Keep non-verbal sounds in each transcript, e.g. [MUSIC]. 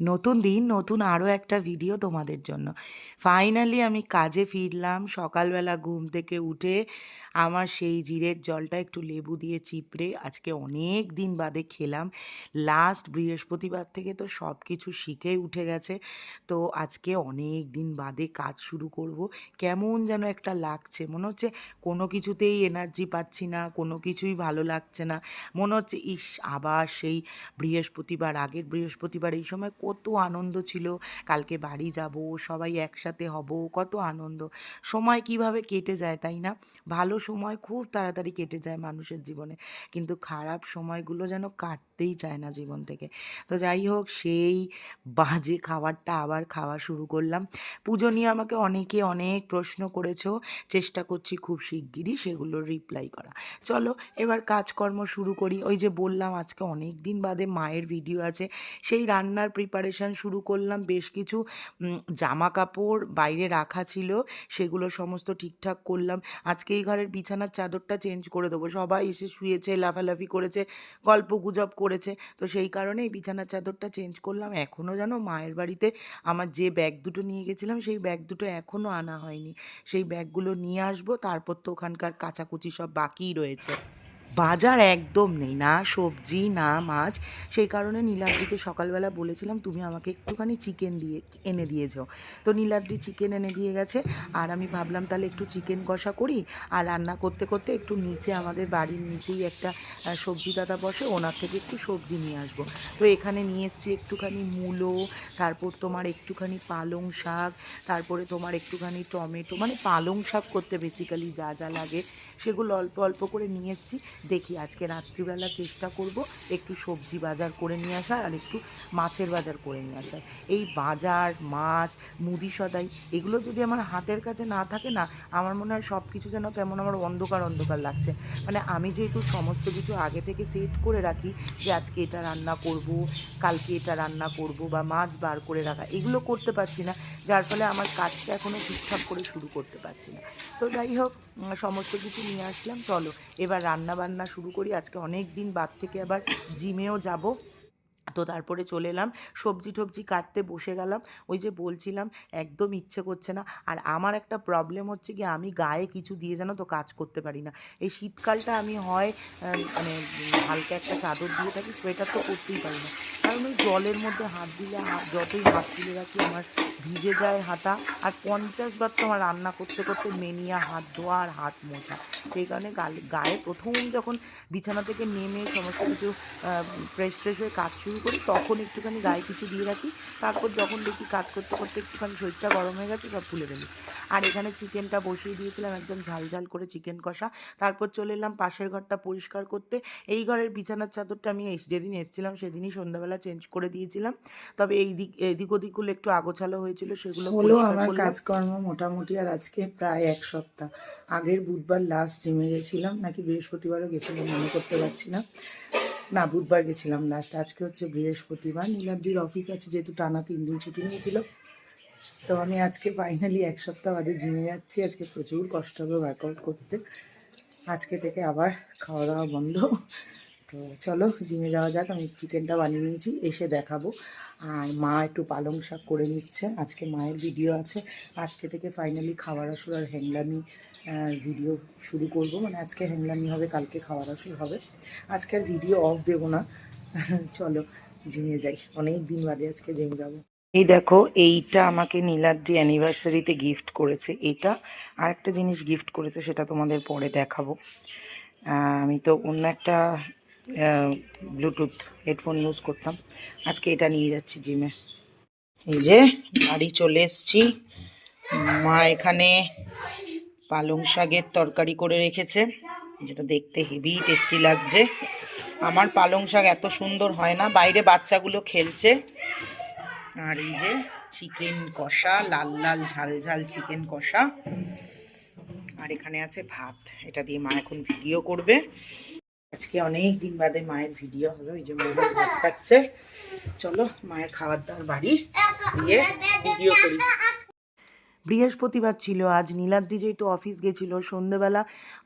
নতুন দিন, নতুন আরও একটা ভিডিও তোমাদের জন্য। ফাইনালি আমি কাজে ফিরলাম, সকালবেলা ঘুম থেকে উঠে আমার সেই জিরের জলটা একটু লেবু দিয়ে চিপড়ে আজকে অনেক দিন বাদে খেলাম। লাস্ট বৃহস্পতিবার থেকে তো সব কিছু শিখে উঠে গেছে। তো আজকে অনেক দিন বাদে কাজ শুরু করব। কেমন যেন একটা লাগছে। মনে হচ্ছে কোনো কিছুতেই এনার্জি পাচ্ছি না, কোনো কিছুই ভালো লাগছে না। মনে হচ্ছে, ইস, আবার সেই বৃহস্পতিবার, আগের বৃহস্পতিবার এই সময় কত আনন্দ ছিল। কালকে বাড়ি যাব, সবাই একসাথে হব, কত আনন্দ। সময় কীভাবে কেটে যায় তাই না? ভালো সময় খুব তাড়াতাড়ি কেটে যায় মানুষের জীবনে। কিন্তু খারাপ সময়গুলো যেন কাটতেই চায় না জীবন থেকে। তো যাই হোক, সেই বাজে খাবারটা আবার খাওয়া শুরু করলাম। পুজো নিয়ে আমাকে অনেকে অনেক প্রশ্ন করেছ, চেষ্টা করছি খুব শিগগিরই সেগুলোর রিপ্লাই করা। চলো, এবার কাজকর্ম শুরু করি। ওই যে বললাম, আজকে অনেক দিন বাদে মায়ের ভিডিও আছে। সেই রান্নার প্রিপারেশান শুরু করলাম। বেশ কিছু জামা কাপড় বাইরে রাখা ছিল, সেগুলো সমস্ত ঠিকঠাক করলাম। আজকে এই ঘরের বিছানার চাদরটা চেঞ্জ করে দেবো। সবাই এসে শুয়েছে, লাফালাফি করেছে, গল্প গুজব করেছে তো সেই কারণে এই বিছানার চাদরটা চেঞ্জ করলাম। এখনও যেন মায়ের বাড়িতে আমার যে ব্যাগ দুটো নিয়ে গেছিলাম, সেই ব্যাগ দুটো এখনও আনা হয়নি। সেই ব্যাগগুলো নিয়ে আসব, তারপর তো ওখানকার কাচাকুচি সব বাকিই রয়েছে। বাজার একদম নেই, না সবজি, না মাছ। সেই কারণে নীলাদ্রিকে সকালবেলা বলেছিলাম, তুমি আমাকে একটুখানি চিকেন দিয়ে, এনে দিয়ে যাও। তো নীলাদ্রি চিকেন এনে দিয়ে গেছে, আর আমি ভাবলাম তাহলে একটু চিকেন কষা করি, আর রান্না করতে করতে একটু নিচে আমাদের বাড়ির নিচেই একটা সবজি দাদা বসে, ওনার থেকে একটু সবজি নিয়ে আসব। তো এখানে নিয়ে এসেছি একটুখানি মূলো, তারপর তোমার একটুখানি পালং শাক, তারপরে তোমার একটুখানি টমেটো মানে পালং শাক করতে বেসিক্যালি যা যা লাগে, সেগুলো অল্প অল্প করে নিয়ে এসেছি। দেখি আজকে রাত্রিবেলা চেষ্টা করব একটু সবজি বাজার করে নিয়ে আসার আর একটু মাছের বাজার করে নিয়ে আসার। এই বাজার, মাছ, মুদি সদাই, এগুলো যদি আমার হাতের কাছে না থাকে না, আমার মনে হয় সব কিছু যেন কেমন আমার অন্ধকার অন্ধকার লাগছে। মানে আমি যেহেতু সমস্ত কিছু আগে থেকে সেট করে রাখি যে আজকে এটা রান্না করব, কালকে এটা রান্না করব বা মাছ বার করে রাখা, এগুলো করতে পারছি না, যার ফলে আমার কাজটা এখনও ঠিকঠাক করে শুরু করতে পারছি না। তো যাই হোক সমস্ত কিছু নিয়ে আসলাম, চলো, এবার রান্না বান্না শুরু করি। আজকে অনেক দিন বাদ থেকে আবার জিমেও যাব। তো তারপরে চলে এলাম। সবজি টবজি কাটতে বসে গেলাম। ওই যে বলছিলাম, একদম ইচ্ছে করছে না। আর আমার একটা প্রবলেম হচ্ছে কি আমি গায়ে কিছু দিয়ে যেন তো কাজ করতে পারি না। এই শীতকালটা আমি হয় মানে হালকা একটা চাদর দিয়ে থাকি, সোয়েটার তো করতেই পারি না। কারণ ওই জলের মধ্যে হাত দিলে যতই হাত তুলে রাখি, আমার ভিজে যায় হাতা। আর পঞ্চাশ বার তো আমার রান্না করতে করতে মেনিয়া, হাত ধোয়া আর হাত মোছা। সেই কারণে গায়ে প্রথম যখন বিছানা থেকে নেমে সমস্ত কিছু ফ্রেশ ট্রেশ হয়ে কাজ শুরু করি তখন একটুখানি গায়ে কিছু দিয়ে রাখি। তারপর যখন দেখি কাজ করতে করতে একটুখানি শরীরটা গরম হয়ে গেছে সব তুলে ফেলি। আর এখানে চিকেনটা বসিয়ে দিয়েছিলাম একদম ঝাল ঝাল করে চিকেন কষা। তারপর চলে এলাম পাশের ঘরটা পরিষ্কার করতে। এই ঘরের বিছানার চাদরটা আমি এস- যেদিন এসেছিলাম সেদিনই সন্ধ্যাবেলা চেঞ্জ করে দিয়েছিলাম। তবে এই দিক এদিক ওদিকগুলো একটু আগোছালো হয়েছিল সেগুলো হলো আমার কাজকর্ম মোটামুটি আর আজকে প্রায় এক সপ্তাহ। আগের বুধবার লাস্ট জিমে গেছিলাম নাকি বৃহস্পতিবারও গেছিলাম মনে করতে পারছি না। না, বুধবার গেছিলাম লাস্ট আজকে হচ্ছে বৃহস্পতিবার। নীলাদ্রির অফিস আছে, যেহেতু টানা তিন দিন ছুটি নিয়েছিল। তো আমি আজকে ফাইনালি এক সপ্তাহ বাদে জিমে যাচ্ছি। আজকে প্রচুর কষ্ট হবে ওয়ার্কআউট করতে। আজকে থেকে আবার খাওয়া দাওয়া বন্ধ। তো চলো, জিমে যাওয়া যাক। আমি চিকেনটা বানিয়ে নিয়েছি, এসে দেখাবো। আর মা একটু পালং শাক করে নিচ্ছে। আজকে মায়ের ভিডিও আছে। আজকে থেকে ফাইনালি খাওয়ার আসর আর হ্যাংলামি ভিডিও শুরু করব। মানে আজকে হ্যাংলামি হবে, কালকে খাওয়ার আসর হবে। আজকে আর ভিডিও অফ দেবো না। [LAUGHS] চলো, জিমে যাই। অনেক দিন বাদে আজকে জিম যাব। এই দেখো, এইটা আমাকে নীলাদ্রি অ্যানিভার্সারিতে গিফট করেছে। এটা আর একটা জিনিস গিফট করেছে, সেটা তোমাদের পরে দেখাবো। আমি তো অন্য একটা ব্লুটুথ হেডফোন ইউজ করতাম। আজকে এটা নিয়ে যাচ্ছি জিমে এই যে, বাড়ি চলে এসছি। মা এখানে পালং শাকের তরকারি করে রেখেছে। যেটা দেখতে হেভি টেস্টি লাগছে। আমার পালং শাক এত সুন্দর হয় না। বাইরে বাচ্চাগুলো খেলছে। আর এই যে চিকেন কষা, লাল লাল ঝাল ঝাল চিকেন কষা। আর এখানে আছে ভাত। এটা দিয়ে মা এখন ভিডিও করবে। আজকে অনেক দিন বাদে মায়ের ভিডিও হবে, ওই যে মায়ের ভাত খাচ্ছে। চলো, মায়ের খাবার দাবার বাড়ি দিয়ে ভিডিও করি। বৃহস্পতিবার ছিল, আজ নীলাদ্রি যেহেতু অফিস গেছিল, সন্ধেবেলা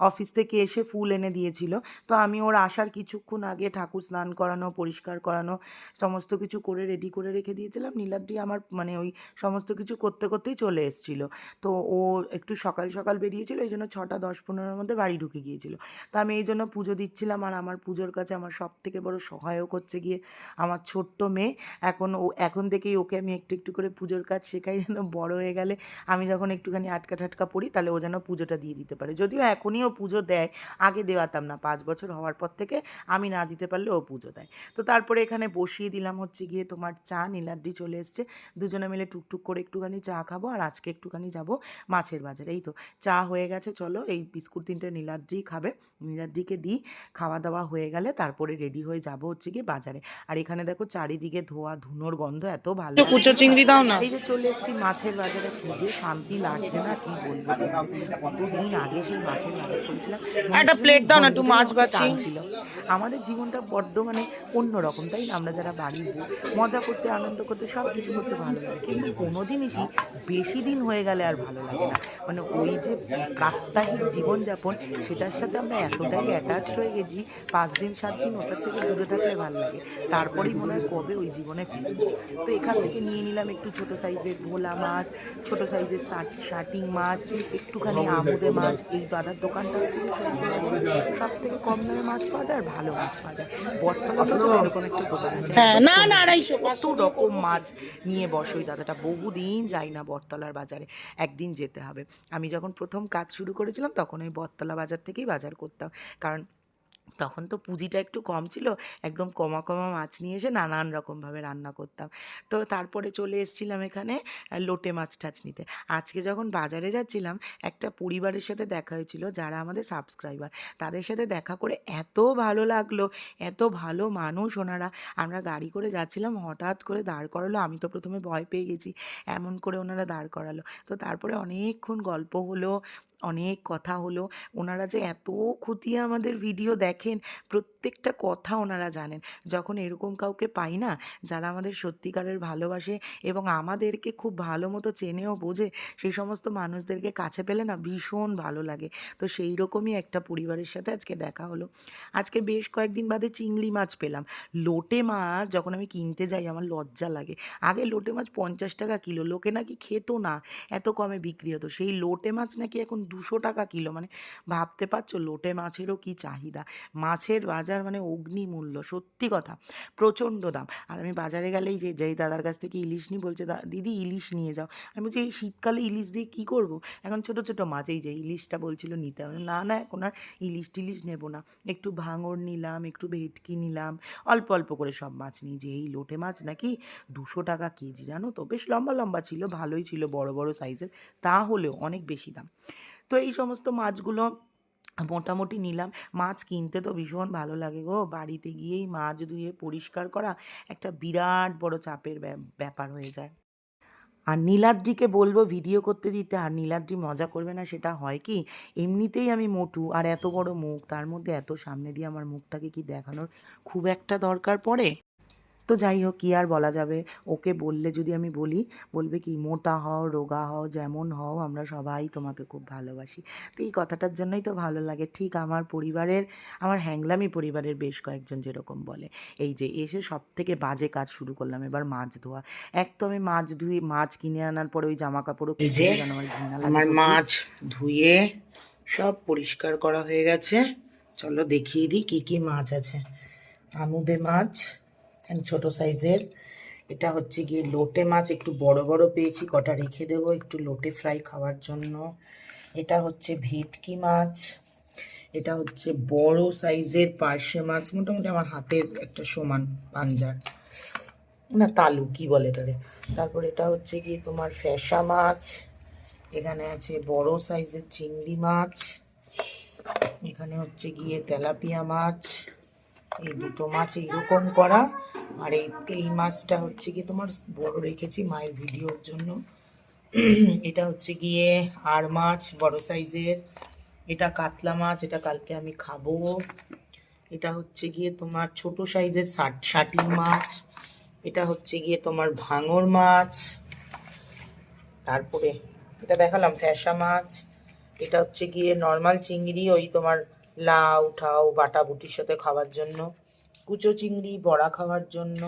অফিস থেকে এসে ফুল এনে দিয়েছিল, তো আমি ওর আসার কিছুক্ষণ আগে ঠাকুর স্নান করানো, পরিষ্কার করানো, সমস্ত কিছু করে রেডি করে রেখে দিয়েছিলাম। নীলাদ্রি আমার মানে ওই সমস্ত কিছু করতে করতেই চলে এসেছিল। তো ও একটু সকাল সকাল বেরিয়েছিল, এই জন্য ছটা দশ পনেরোর মধ্যে বাড়ি ঢুকে গিয়েছিল। তো আমি এই জন্য পুজো দিচ্ছিলাম আর আমার পুজোর কাছে আমার সব থেকে বড় সহায়ক হচ্ছে গিয়ে আমার ছোট্ট মেয়ে। এখন ও, এখন থেকেই ওকে আমি একটু একটু করে পুজোর কাজ শেখাই, যেন বড় হয়ে গেলে আমি যখন একটুখানি আটকা ঠাটকা পড়ি তাহলে ও যেন পুজোটা দিয়ে দিতে পারে। যদিও এখনই ও পুজো দেয় আগে দেওয়াতাম না। পাঁচ বছর হওয়ার পর থেকে আমি না দিতে পারলে ও পুজো দেয়। তো তারপরে এখানে বসিয়ে দিলাম হচ্ছে গিয়ে তোমার চা নীলাদ্রি চলে এসছে। দুজনে মিলে টুকটুক করে একটুখানি চা খাব আর আজকে একটুখানি যাব মাছের বাজারে। এই তো চা হয়ে গেছে চলো এই বিস্কুট তিনটে নীলাদ্রি খাবে। নীলাদ্রিকে দিই খাওয়া দাওয়া হয়ে গেলে তারপরে রেডি হয়ে যাব হচ্ছে গিয়ে বাজারে। আর এখানে দেখো চারিদিকে ধোয়া ধুনোর গন্ধ এত ভালো কুচো চিংড়ি দাও না। এই যে চলে এসেছি মাছের বাজারে যে শান্তি লাগছে না কি বলব? কতদিন আগে সেই মাছের করেছিলাম একটা plate দাও না, একটু মাছ বাছি। ছিল। আমাদের জীবনটা বড্ড মানে অন্যরকম তাই না? আমরা যারা বাড়ি মজা করতে আনন্দ করতে সব কিছু করতে ভালো লাগে। কিন্তু কোনো জিনিসই বেশি দিন হয়ে গেলে আর ভালো লাগে না। মানে ওই যে প্রাত্যহিক জীবনযাপন সেটার সাথে আমরা এতটাই অ্যাটাচড হয়ে গেছি পাঁচ দিন সাত দিন ওটার থেকে দূরে থাকলে ভালো লাগে। তারপরেই মনে হয় কবে ওই জীবনে ফিরবো? তো এখান থেকে নিয়ে নিলাম একটু ছোটো সাইজের ভোলা মাছ ছোট সাইজের শাটিং মাছ একটুখানি আমুদে মাছ এই দাদার দোকানটা হচ্ছে সব থেকে কম দামে মাছ পাওয়া যায় আর ভালো মাছ পাওয়া যায়। বর্তমানে তো এরকম একটা দোকান আছে। হ্যাঁ না না আড়াইশো। কত রকম মাছ নিয়ে বসে ওই দাদাটা বহুদিন যাই না বটতলার বাজারে একদিন যেতে হবে। আমি যখন প্রথম কাজ শুরু করেছিলাম তখন ওই বটতলা বাজার থেকেই বাজার করতাম। কারণ তখন তো পুঁজিটা একটু কম ছিল, একদম কমা কমা মাছ নিয়ে এসে নানান রকমভাবে রান্না করতাম। তো তারপরে চলে এসেছিলাম এখানে লোটে মাছ টাছ নিতে। আজকে যখন বাজারে যাচ্ছিলাম, একটা পরিবারের সাথে দেখা হয়েছিল যারা আমাদের সাবস্ক্রাইবার। তাদের সাথে দেখা করে এত ভালো লাগল, এত ভালো মানুষ ওনারা। আমরা গাড়ি করে যাচ্ছিলাম, হঠাৎ করে দাঁড় করালো, আমি তো প্রথমে ভয় পেয়ে গেছি, এমন করে ওনারা দাঁড় করালো। তো তারপরে অনেকক্ষণ গল্প হলো অনেক কথা হলো। ওনারা যে এত খুঁটিয়ে আমাদের ভিডিও দেখেন, প্রত্যেকটা কথা ওনারা জানেন। যখন এরকম কাউকে পাই না, যারা আমাদের সত্যিকারের ভালোবাসে এবং আমাদেরকে খুব ভালো মতো চেনেও বোঝে সেই সমস্ত মানুষদেরকে কাছে পেলে না ভীষণ ভালো লাগে। তো সেই রকমই একটা পরিবারের সাথে আজকে দেখা হলো। আজকে বেশ কয়েকদিন বাদে চিংড়ি মাছ পেলাম। লোটে মাছ যখন আমি কিনতে যাই আমার লজ্জা লাগে। আগে লোটে মাছ পঞ্চাশ টাকা কিলো, লোকে নাকি খেতো না, এত কমে বিক্রি হতো। সেই লোটে মাছ নাকি এখন দুশো টাকা কিলো। মানে ভাবতে পারছ লোটে মাছেরও কি চাহিদা? মাছের বাজার মানে অগ্নিমূল্য, সত্যি কথা। প্রচণ্ড দাম। আর আমি বাজারে গেলেই যে, যেই দাদার কাছ থেকে ইলিশ নিই বলছে, "দা- দিদি ইলিশ নিয়ে যাও। আমি বলছি, এই শীতকালে ইলিশ দিয়ে কী করব? এখন ছোট ছোট মাছ এই যে, ইলিশটা বলছিল নিতে হবে। না না, এখন আর ইলিশ টিলিশ নেব না। একটু ভাঙর নিলাম, একটু ভেটকি নিলাম, অল্প অল্প করে সব মাছ নিই। যে, এই লোটে মাছ নাকি দুশো টাকা কেজি, জানো তো? বেশ লম্বা লম্বা ছিল, ভালোই ছিল, বড় বড় সাইজের। তা হলেও অনেক বেশি দাম। তো এই সমস্ত মাছগুলো মোটামুটি নিলাম। মাছ কিনতে তো ভীষণ ভালো লাগে গো। বাড়িতে গিয়েই মাছ ধুয়ে পরিষ্কার করা একটা বিরাট বড় চাপের ব্যা- ব্যাপার হয়ে যায়। আর নীলাদ্রিকে বলব ভিডিও করতে দিতে, আর নীলাদ্রি মজা করবে না, সেটা হয় কি? এমনিতেই আমি মোটু, আর এত বড় মুখ, তার মধ্যে এত সামনে দিয়ে আমার মুখটাকে কি দেখানোর খুব একটা দরকার পড়ে? তো যাই হোক কী আর বলা যাবে? ওকে বললে যদি আমি বলি বলবে কি মোটা হও রোগা হও যেমন হও আমরা সবাই তোমাকে খুব ভালোবাসি। তো এই কথাটার জন্যই তো ভালো লাগে। ঠিক আমার পরিবারের আমার হ্যাংলামি পরিবারের বেশ কয়েকজন যেরকম বলে। এই যে এসে সব থেকে বাজে কাজ শুরু করলাম এবার মাছ ধোয়া। এক তো আমি মাছ ধুই মাছ কিনে আনার পরে ওই জামা কাপড়ও যেন আমার মাছ ধুয়ে সব পরিষ্কার করা হয়ে গেছে। চলো দেখিয়ে দিই কি কি মাছ আছে। আমুদে মাছ ছোট সাইজের এটা হচ্ছে গিয়ে লোটে মাছ, একটু বড় বড় পেয়েছি, কটা রেখে দেবো একটু লোটে ফ্রাই খাওয়ার জন্য। এটা হচ্ছে ভেটকি মাছ, এটা হচ্ছে বড় সাইজের পার্শে মাছ, মোটামুটি আমার হাতের একটা সমান পাঞ্জার। না, তালু, কি বলে এটারে তারপর এটা হচ্ছে গিয়ে তোমার ফ্যাসা মাছ, এখানে আছে বড় সাইজের চিংড়ি মাছ, এখানে হচ্ছে গিয়ে তেলাপিয়া মাছ। এই দুটো মাছ এইরকম করা। আর এই এই মাছটা হচ্ছে গিয়ে তোমার বড় রেখেছি মায়ের ভিডিওর জন্য। এটা হচ্ছে গিয়ে আর মাছ, বড় সাইজের। এটা কাতলা মাছ, এটা কালকে আমি খাব। এটা হচ্ছে গিয়ে তোমার ছোট সাইজের ষাট শাটিং মাছ। এটা হচ্ছে গিয়ে তোমার ভাঙর মাছ। তারপরে এটা দেখালাম ফ্যাসা মাছ। এটা হচ্ছে গিয়ে নর্মাল চিংড়ি, ওই তোমার লাউ ঠাউ বাটা বুটির সাথে খাওয়ার জন্য কুচো চিংড়ি বড়া খাওয়ার জন্য।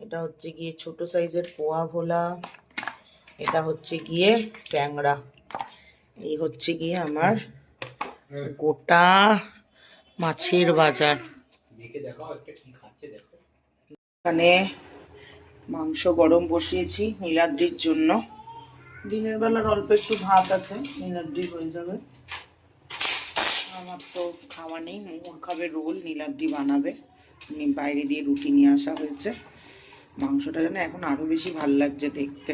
এটা হচ্ছে গিয়ে ছোট সাইজের পোয়া ভোলা। এটা হচ্ছে গিয়ে ট্যাংরা। এই হচ্ছে গিয়ে আমার গোটা মাছের বাজার। এখানে মাংস গরম বসিয়েছি নীলাদ্রির জন্য। দিনের বেলার অল্প একটু ভাত আছে নীলাদ্রি হয়ে যাবে। আমার তো খাওয়া নেই মোর খাবে রোল, নীলাদ্রি বানাবে। বাইরে দিয়ে রুটি নিয়ে আসা হয়েছে। মাংসটা যেন এখন আরও বেশি ভালো লাগছে দেখতে।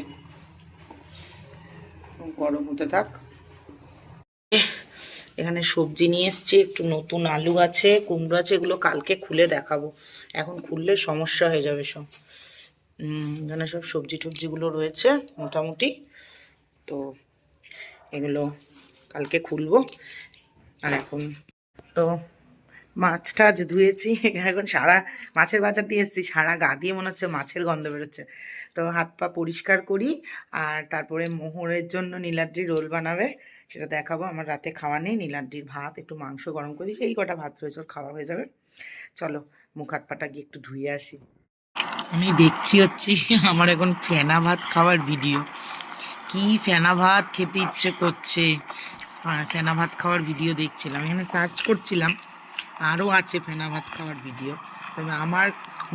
গরম হতে থাক। এখানে সবজি নিয়ে এসছি, একটু নতুন আলু আছে, কুমড়ো আছে, এগুলো কালকে খুলে দেখাবো। এখন খুললে সমস্যা হয়ে যাবে সব। এখানে সব সবজি টবজিগুলো রয়েছে মোটামুটি। তো এগুলো কালকে খুলবো। আর এখন তো মাছটা আজ ধুয়েছি। এখন সারা মাছের বাজার দিয়ে এসেছি সারা গা দিয়ে মনে হচ্ছে মাছের গন্ধ বেরোচ্ছে। তো হাত পা পরিষ্কার করি আর তারপরে মোহরের জন্য নীলাদ্রি রোল বানাবে সেটা দেখাবো। আমার রাতে খাওয়া নেই নীলাদ্রির ভাত একটু মাংস গরম করে দিয়েছি। এই কটা ভাত রয়েছে ওর খাওয়া হয়ে যাবে। চলো মুখ হাত পাটা গিয়ে একটু ধুয়ে আসি। আমি দেখছি হচ্ছে আমার এখন ফেনা ভাত খাওয়ার ভিডিও। কি ফেনা ভাত খেতে ইচ্ছে করছে? হ্যাঁ, ফেনা ভাত খাওয়ার ভিডিও দেখছিলাম। এখানে সার্চ করছিলাম আরও আছে ফেনা ভাত খাওয়ার ভিডিও তবে আমার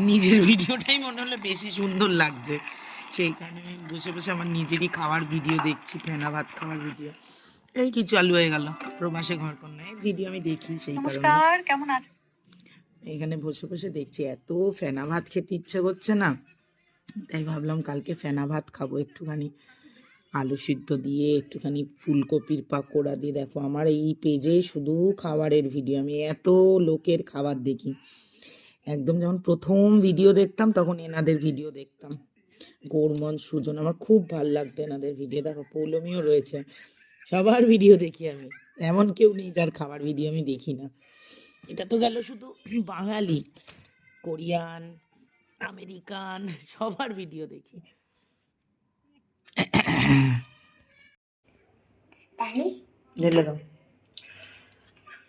নিজের ভিডিওটাই মনে হলো বেশি সুন্দর লাগছে। সেই কারণে আমি বসে বসে আমার নিজেরই খাওয়ার ভিডিও দেখছি ফেনা ভাত খাওয়ার ভিডিও এই কিছু চালু হয়ে গেল প্রবাসে ঘর কন্যা। ভিডিও আমি দেখি সেই কারণে। কেমন আছেন এখানে বসে বসে দেখছি এত ফেনা ভাত খেতে ইচ্ছে করছে না। তাই ভাবলাম কালকে ফেনা ভাত খাব একটুখানি। আলু সিদ্ধ দিয়ে একটুখানি ফুলকপির পাকোড়া দিয়ে, দেখো আমার এই পেজে শুধু খাবারের ভিডিও আমি এত লোকের খাবার দেখি। একদম যখন প্রথম ভিডিও দেখতাম, তখন এনাদের ভিডিও দেখতাম। গৌরমন, সুজন, আমার খুব ভালো লাগতো এনাদের ভিডিও দেখো পৌলমিও রয়েছে। সবার ভিডিও দেখি আমি। এমন কেউ নেই যার খাবার ভিডিও আমি দেখি না। এটা তো গেল শুধু বাঙালি, কোরিয়ান, আমেরিকান, সবার ভিডিও দেখি।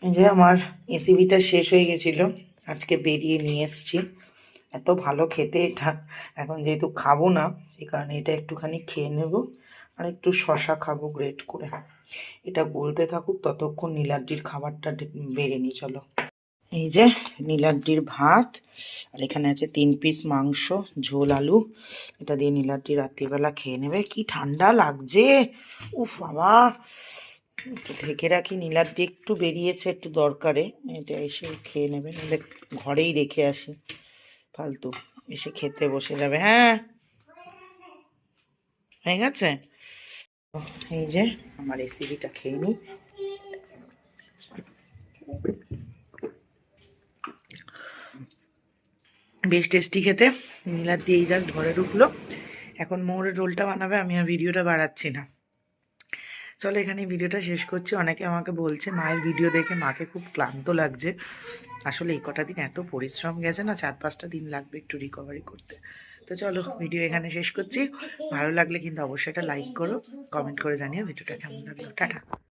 এই যে আমার এসিবিটা শেষ হয়ে গেছিল, আজকে বেরিয়ে নিয়ে এসছি। এত ভালো খেতে এটা। এখন যেহেতু খাব না এই কারণে এটা একটুখানি খেয়ে নেব, আর একটু শশা খাব গ্রেট করে। এটা গলতে থাকুক, ততক্ষণ নীলাদ্রির খাবারটা বেড়ে নিই চলো। এই যে নীলাদ্রির ভাত, আর এখানে আছে তিন পিস মাংস, ঝোল, আলু। এটা দিয়ে নীলাদ্রি রাত্রিবেলা খেয়ে নেবে। কি ঠান্ডা লাগছে! উফ বাবা! ঢেকে রাখি নীলাদ্রি একটু বেরিয়েছে, একটু দরকারে। এটা এসে খেয়ে নেবে, নাহলে ঘরেই রেখে আসি। ফালতু, এসে খেতে বসে যাবে হ্যাঁ? হয়ে গেছে? এই যে, আমার রেসিপিটা খেয়ে নিই বেশ টেস্টি খেতে। নীলার দিয়ে জাস্ট ঘরে ঢুকলো। এখন মোড়ের রোলটা বানাবে, আমি আর ভিডিওটা বাড়াচ্ছি না। চলো এখানে ভিডিওটা শেষ করছি। অনেকে আমাকে বলছে, মায়ের ভিডিও দেখে মাকে খুব ক্লান্ত লাগছে। আসলে এই কটা দিন এত পরিশ্রম গেছে না, চার পাঁচটা দিন লাগবে একটু রিকভারি করতে। তো চলো ভিডিও এখানে শেষ করছি। ভালো লাগলে কিন্তু অবশ্যই একটা লাইক করো কমেন্ট করে জানিও ভিডিওটা কেমন লাগল। টাটা।